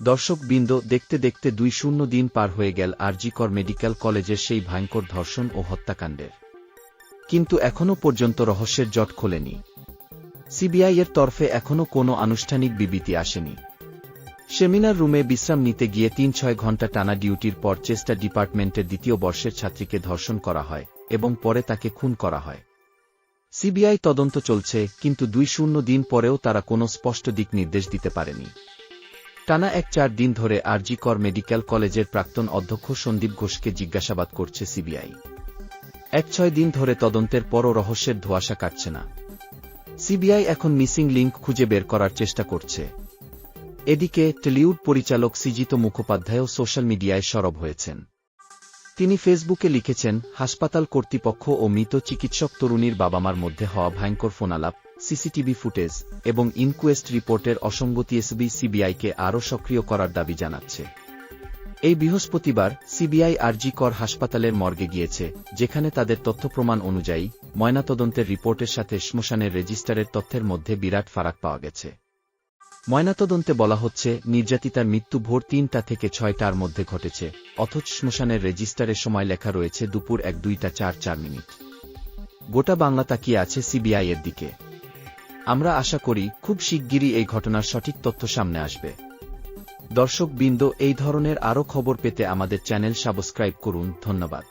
দর্শক বৃন্দ দেখতে দেখতে দুই শূন্য দিন পার হয়ে গেল আরজিকর মেডিকেল কলেজের সেই ভয়ঙ্কর ধর্ষণ ও হত্যাকাণ্ডের। কিন্তু এখনও পর্যন্ত রহস্যের জট খোলেনি। সিবিআই এর তরফে এখনও কোনো আনুষ্ঠানিক বিবৃতি আসেনি। সেমিনার রুমে বিশ্রাম নিতে গিয়ে তিন ছয় ঘণ্টা টানা ডিউটির পর চেষ্টা ডিপার্টমেন্টের দ্বিতীয় বর্ষের ছাত্রীকে ধর্ষণ করা হয় এবং পরে তাকে খুন করা হয়। সিবিআই তদন্ত চলছে, কিন্তু দুই শূন্য দিন পরেও তারা কোনো স্পষ্ট দিক নির্দেশ দিতে পারেনি। টানা এক চার দিন ধরে আরজি কর মেডিকেল কলেজের প্রাক্তন অধ্যক্ষ সন্দীপ ঘোষকে জিজ্ঞাসাবাদ করছে সিবিআই। এক ছয় দিন ধরে তদন্তের পরও রহস্যের ধোঁয়াশা কাটছে না। সিবিআই এখন মিসিং লিঙ্ক খুঁজে বের করার চেষ্টা করছে। এদিকে টলিউড পরিচালক সিজিত মুখোপাধ্যায়ও সোশ্যাল মিডিয়ায় সরব হয়েছেন। তিনি ফেসবুকে লিখেছেন, হাসপাতাল কর্তৃপক্ষ ও মৃত চিকিৎসক তরুণীর বাবামার মধ্যে হওয়া ভয়ঙ্কর ফোনালাপ সিসিটিভি ফুটেজ এবং ইনকোয়েস্ট রিপোর্টের অসঙ্গতি এসবি সিবিআইকে আরও সক্রিয় করার দাবি জানাচ্ছে। এই বৃহস্পতিবার সিবিআই আরজি কর হাসপাতালের মর্গে গিয়েছে, যেখানে তাদের তথ্য প্রমাণ অনুযায়ী ময়নাতদন্তের রিপোর্টের সাথে শ্মশানের রেজিস্টারের তথ্যের মধ্যে বিরাট ফারাক পাওয়া গেছে। ময়নাতদন্তে বলা হচ্ছে, নির্যাতিতার মৃত্যু ভোর তিনটা থেকে ছয়টার মধ্যে ঘটেছে, অথচ শ্মশানের রেজিস্টারের সময় লেখা রয়েছে দুপুর এক দুইটা চার চার মিনিট। গোটা বাংলা তাকিয়ে আছে সিবিআই এর দিকে। আমরা আশা করি খুব শিগগিরই এই ঘটনার সঠিক তথ্য সামনে আসবে। দর্শকবৃন্দ, এই ধরনের আরও খবর পেতে আমাদের চ্যানেল সাবস্ক্রাইব করুন। ধন্যবাদ।